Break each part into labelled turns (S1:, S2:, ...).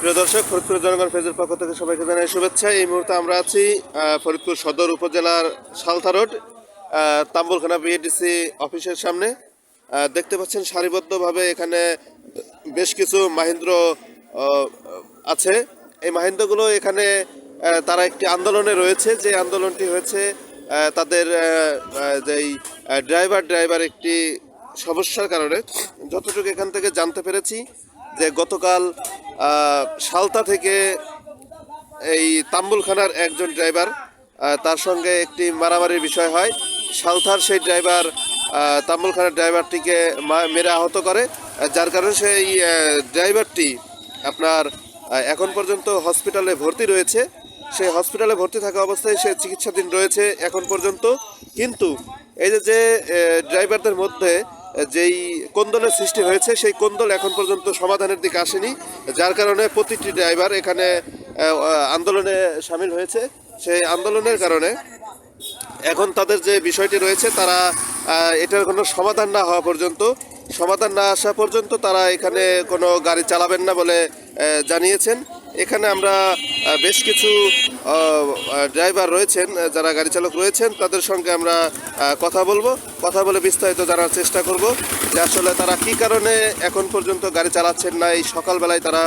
S1: প্রিয় দর্শক, ফরিদপুর জনগণ ফেজের পক্ষ থেকে সবাইকে জানাই শুভেচ্ছা। এই মুহূর্তে আমরা আছি ফরিদপুর সদর উপজেলার সালথা রোড তাম্বুলখানা বিএডিসি অফিসের সামনে। দেখতে পাচ্ছেন সারিবদ্ধভাবে এখানে বেশ কিছু মাহিন্দ্র আছে। এই মাহিন্দ্রগুলো এখানে তারা একটি আন্দোলনে রয়েছে। যে আন্দোলনটি হয়েছে তাদের যেই ড্রাইভার ড্রাইভার একটি সমস্যার কারণে। যতটুকু এখান থেকে জানতে পেরেছি, যে গতকাল সালতা থেকে এই তাম্বুলখানার একজন ড্রাইভার তার সঙ্গে একটি মারামারির বিষয় হয়। সালথার সেই ড্রাইভার তাম্বুলখানার ড্রাইভারটিকে মেরে আহত করে। যার কারণে সেই ড্রাইভারটি আপনার এখন পর্যন্ত হসপিটালে ভর্তি রয়েছে। সেই হসপিটালে ভর্তি থাকা অবস্থায় সে চিকিৎসাধীন রয়েছে এখন পর্যন্ত। কিন্তু এই যে ড্রাইভারদের মধ্যে যেই কোন্দলের সৃষ্টি হয়েছে, সেই কোন্দল এখন পর্যন্ত সমাধানের দিকে আসেনি, যার কারণে প্রতিটি ড্রাইভার এখানে আন্দোলনে সামিল হয়েছে। সেই আন্দোলনের কারণে এখন তাদের যে বিষয়টি রয়েছে, তারা এটার কোনো সমাধান না হওয়া পর্যন্ত, সমাধান না আসা পর্যন্ত তারা এখানে কোনো গাড়ি চালাবেন না বলে জানিয়েছেন। এখানে আমরা বেশ কিছু ড্রাইভার রয়েছেন যারা গাড়ি চালক রয়েছেন, তাদের সঙ্গে আমরা কথা বলব। কথা বলে বিস্তারিত জানার চেষ্টা করব যে আসলে তারা কি কারণে এখন পর্যন্ত গাড়ি চালাচ্ছেন না, এই সকালবেলায় তারা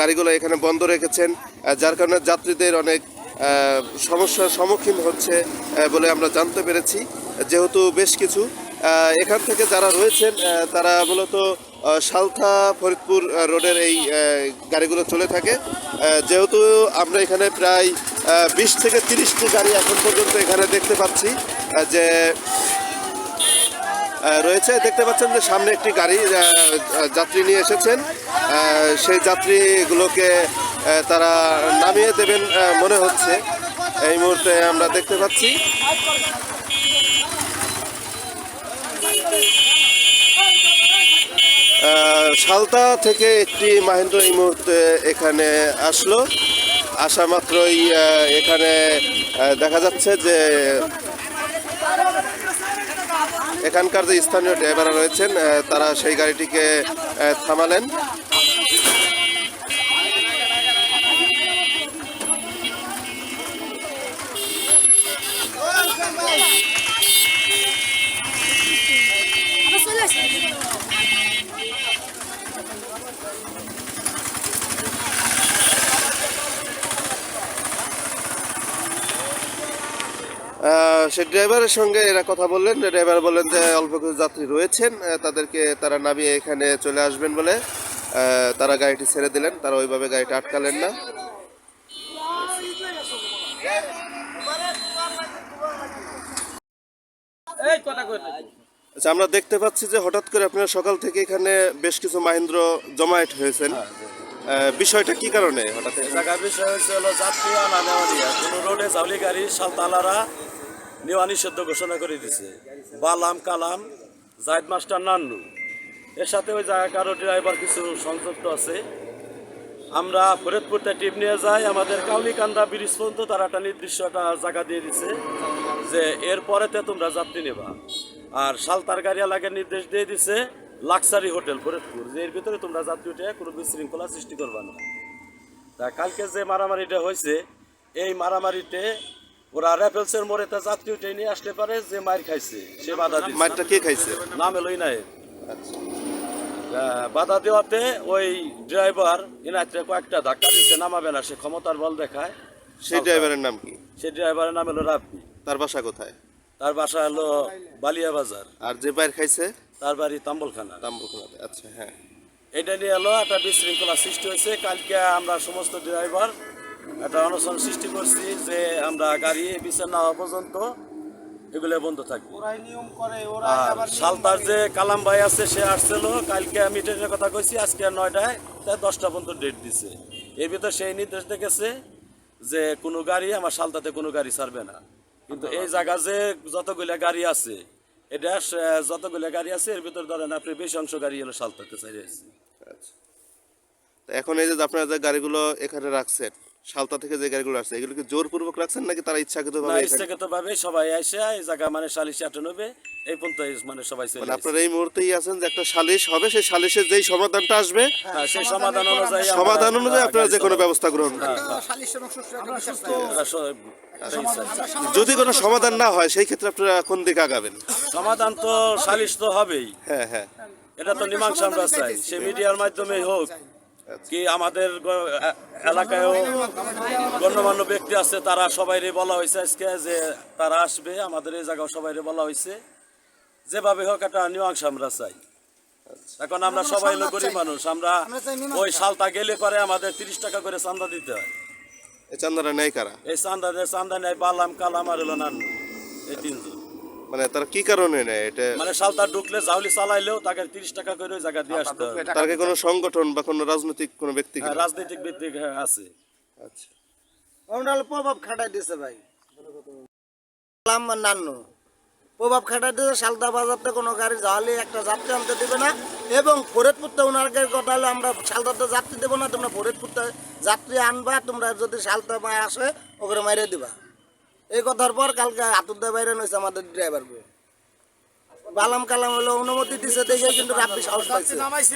S1: গাড়িগুলো এখানে বন্ধ রেখেছেন যার কারণে যাত্রীদের অনেক সমস্যার সম্মুখীন হচ্ছে বলে আমরা জানতে পেরেছি। যেহেতু বেশ কিছু এখান থেকে যারা রয়েছেন তারা মূলত সালথা ফরিদপুর রোডের এই গাড়িগুলো চলে থাকে। যেহেতু আমরা এখানে প্রায় বিশ থেকে তিরিশটি গাড়ি এখন পর্যন্ত এখানে দেখতে পাচ্ছি যে রয়েছে। দেখতে পাচ্ছেন যে সামনে একটি গাড়ি যাত্রী নিয়ে এসেছেন। সেই যাত্রীগুলোকে তারা নামিয়ে দেবেন মনে হচ্ছে। এই মুহূর্তে আমরা দেখতে পাচ্ছি। সালতা থেকে একটি মাহেন্দ্র এই মুহূর্তে এখানে আসলো। আসা মাত্রই এখানে দেখা যাচ্ছে যে এখানকার যে স্থানীয় ড্রাইভাররা রয়েছেন তারা সেই গাড়িটিকে থামালেন।
S2: আবার চলে
S1: সেই ড্রাইভারের সঙ্গে এরা কথা বললেন। ড্রাইভার বললেন যে অল্প কিছু যাত্রী রয়েছেন তাদেরকে তারা নামিয়ে এখানে চলে আসবেন বলে তারা গাড়িটি ছেড়ে দিলেন তারা ওইভাবে গাড়িটা আটকালেন না। আচ্ছা আমরা দেখতে পাচ্ছি যে হঠাৎ করে আপনারা সকাল থেকে এখানে বেশ কিছু মাহিন্দ্র জমায়েত হয়েছেন। বিষয়টা কি কারণে হঠাৎ
S3: বিষয় হচ্ছে হলো যাত্রী আনা নেওয়া কোনো রোডে জাউলি গাড়ি সালতালারা নেওয়া নিষিদ্ধ ঘোষণা করে দিছে। বালাম কালাম, জায়দ মাস্টার নান্নু। এর সাথে ওই জায়গা জায়গাকার ড্রাইভার কিছু সংযুক্ত আছে। আমরা ফরিদপুরতে টিপ নিয়ে যাই, আমাদের কাউলিকান্দা ব্রিজ পর্যন্ত তারা একটা নির্দিষ্ট একটা জায়গা দিয়ে দিছে যে এরপরেতে তোমরা যাত্রী নেবা। আর সালতার গাড়ি এলাকার নির্দেশ দিয়ে দিছে, লাক্সারি হোটেল ফরিদপুর, যে এর ভিতরে তোমরা যাত্রী উঠে কোনো বিশৃঙ্খলা সৃষ্টি করবা না। তা কালকে যে মারামারিটা হয়েছে, এই মারামারিতে ওরা র্যাপেলসের মোড়ে তা যাত্রী উঠে নিয়ে আসতে পারে যে মার খাইছে সে বাধা দিচ্ছে
S1: মাঠটা কে খাইছে?
S3: নাম এলোই নাই।
S1: আচ্ছা।
S3: বাধা দেওয়াতে ওই ড্রাইভার ইনাত্রে কয়েকটা ধাক্কা দিচ্ছে নামাবে না সে ক্ষমতার বল দেখায়।
S1: সেই ড্রাইভারের নাম কি?
S3: সে ড্রাইভারের নাম হলো রাব্বি।
S1: তার বাসা কোথায়?
S3: তার বাসা হলো বালিয়া বাজার।
S1: আর যে বাইর খাইছে?
S3: তার বাড়ি তাম্বলখানা।
S1: তাম্বুখানাতে আচ্ছা হ্যাঁ।
S3: এটা নিয়ে এলো একটা বিশৃঙ্খলা সৃষ্টি হয়েছে। কালকে আমরা সমস্ত ড্রাইভার একটা অনশন সৃষ্টি করছি যে আমরা গাড়ি বিচার না হওয়া পর্যন্ত এগুলো বন্ধ থাকবে। আর সালতার যে কালাম ভাই আছে সে আসছিল কালকে আমি ট্রেনের কথা কইছি আজকে নয়টায় তাই দশটা পর্যন্ত ডেট দিছে। এর ভিতর সেই নির্দেশ দেখেছে যে কোনো গাড়ি আমার সালতাতে কোনো গাড়ি ছাড়বে না। কিন্তু এই জায়গা যে যতগুলো গাড়ি আছে এটা যতগুলো গাড়ি আছে এর ভিতর ধরেন আপনি বেশি অংশ গাড়ি হলো সালতাতে চাইছে
S1: আচ্ছা। এখন এই যে আপনারা যে গাড়িগুলো এখানে রাখছেন সালতা থেকে যে গাড়িগুলো আসছে এগুলো কি জোরপূর্বক রাখছেন নাকি তারা ইচ্ছাকৃত ভাবে
S3: ইচ্ছাকৃত ভাবে সবাই এসে এই জায়গা মানে সালিশি আটানবে এই পর্যন্ত মানে সবাই চলে
S1: মানে আপনারা এই মুহূর্তেই আছেন যে একটা সালিশ হবে সেই সালিশের যেই সমাধানটা আসবে
S3: হ্যাঁ, সেই সমাধান অনুযায়ী
S1: সমাধান অনুযায়ী আপনারা যে কোনো ব্যবস্থা গ্রহণ করবেন
S3: আমরা স-
S1: যদি কোনো সমাধান না হয় সেই ক্ষেত্রে আপনারা কোন দিকে আগাবেন?
S3: সমাধান তো সালিশ তো হবেই।
S1: হ্যাঁ হ্যাঁ।
S3: এটা তো মীমাংসা আমরা চাই। সে মিডিয়ার মাধ্যমে হোক কি আমাদের এলাকায়ও গণ্যমান্য ব্যক্তি আছে তারা সবাইরে বলা হয়েছে আজকে যে তারা আসবে আমাদের এই জায়গাও সবাইরে বলা হয়েছে। যেভাবে হোক একটা মীমাংসা আমরা চাই। এখন আমরা সবাই লোক গরিব মানুষ আমরা ওই সালটা গেলে পরে আমাদের তিরিশ টাকা করে চান্দা দিতে হয়।
S1: এই চান্দারা নেই কারা?
S3: এই চান্দা চান্দা নেয় বালাম কালাম আর হলো নান্নু এই তিনজন।
S1: মানে তারা কি কারণে নেয়? এটা
S3: মানে সালটা ঢুকলে জাউলি চালাইলেও তাকে তিরিশ টাকা করে ওই জায়গা দিয়ে আসতে হবে
S1: তার কি কোনো সংগঠন বা কোনো রাজনৈতিক কোনো ব্যক্তি
S3: হ্যাঁ, রাজনৈতিক ভিত্তিক হ্যাঁ, আছে।
S1: আচ্ছা।
S4: প্রভাব খাটাই দিছে ভাই। সালাম নান্নু প্রভাব খাটাই দিয়েছে সালদা বাজারতে কোনো গাড়ি যাওয়ালে একটা যাত্রী আনতে দেবে না এবং ফরিদপুরতে ওনার কথা হলে আমরা সালদাতে যাত্রী দেবো না তোমরা ফরিদপুরতে যাত্রী আনবা তোমরা যদি সালদা মায় আসে ওকে মাইরে দিবা। এই কথার পর কালকে হাতুরদা বাইরে নইছে আমাদের ড্রাইভারকে বালাম কালাম হলো অনুমতি দিছে দেখে কিন্তু রাব্বি সাহস পাইছে।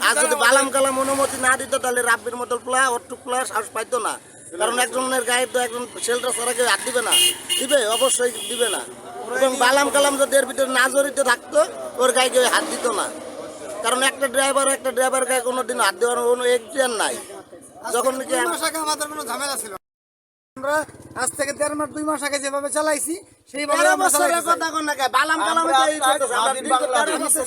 S4: আর যদি বালাম কালাম অনুমতি না দিত তাহলে রাব্বির মতো প্লা অট্টু প্লা সাহস পাইতো না। কারণ একজনের গায়ে তো একজন শেল্টার ছাড়া কেউ হাত দিবে না। দিবে অবশ্যই দিবে না। এবং বালাম কালাম যদি এর ভিতরে না জড়িত থাকতো ওর গায়ে কেউ হাত দিত না। কারণ একটা ড্রাইভার একটা ড্রাইভার গায়ে কোনোদিন হাত দেওয়ার কোনো এক্সপিরিয়েন্স নাই। যখন নাকি
S2: আমাদের কোনো ঝামেলা ছিল। আমরা আজ থেকে দেড় মাস দুই মাস আগে যেভাবে চালাইছি সেইভাবে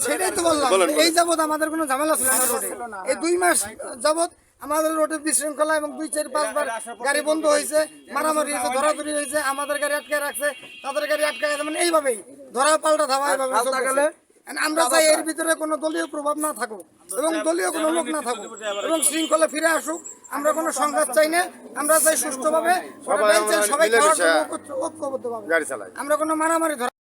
S2: সেটাই তো বললাম। এই যাবত আমাদের কোনো ঝামেলা ছিল না রোডে। এই দুই মাস যাবত আমাদের রোডের বিশৃঙ্খলা এবং দুই চার পাঁচবার গাড়ি বন্ধ হয়েছে মারামারি হয়েছে ধরাধরি হয়েছে আমাদের গাড়ি আটকে রাখছে তাদের গাড়ি আটকে রাখছে মানে এইভাবেই ধরা পাল্টা ধাওয়া এইভাবে আমরা চাই এর ভিতরে কোনো দলীয় প্রভাব না থাকুক এবং দলীয় কোনো লোক না থাকুক এবং শৃঙ্খলা ফিরে আসুক। আমরা কোনো সংঘাত চাই না। আমরা চাই সুষ্ঠুভাবে সবাই ঐক্যবদ্ধভাবে। আমরা কোনো মারামারি ধরা